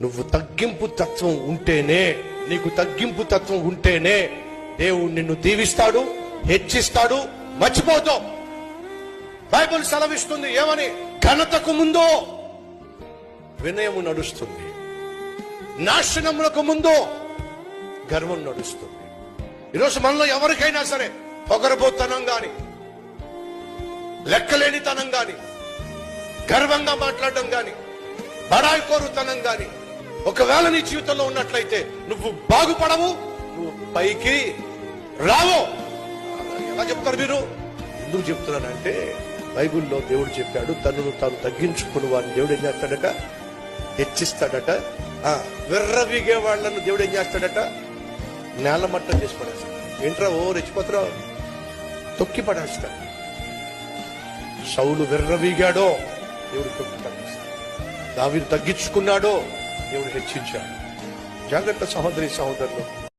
నువ్వు తగ్గింపు తత్వం ఉంటేనే నీకు తగ్గింపు తత్వం ఉంటేనే దేవుడు నిన్ను దీవిస్తాడు హెచ్చిస్తాడు మర్చిపోతావు. బైబుల్ సెలవిస్తుంది ఏమని? ఘనతకు ముందు వినయము నడుస్తుంది. నాశనములకు ముందు గర్వం నడుస్తుంది. ఈరోజు మనలో ఎవరికైనా సరే పొగరబోతనం గాని లెక్కలేనితనం గాని గర్వంగా మాట్లాడడం గాని బడాయి కోరుతనం గాని ఒకవేళ నీ జీవితంలో ఉన్నట్లయితే నువ్వు బాగుపడవు నువ్వు పైకి రావు. ఎలా చెప్తారు మీరు? ఎందుకు చెప్తున్నానంటే బైబిల్లో దేవుడు చెప్పాడు తనను తాను తగ్గించుకుని వారిని దేవుడు ఏం చేస్తాడట? హెచ్చిస్తాడట. ఆ, విర్రవీగే వాళ్ళను దేవుడు ఏం చేస్తాడట? నేలమట్టం చేసి పడేస్తాడు. ఏంట్రా ఓ రెచ్చిపోతున్నావు తొక్కి పడేస్తాడు. సౌలు విర్రవీగాడో దేవుడు తొక్కి పడేస్తాడు. దావిని తగ్గించుకున్నాడో దేవుడు హెచ్చించాడు. జాగ్రత్త సహోదరి సహోదరులు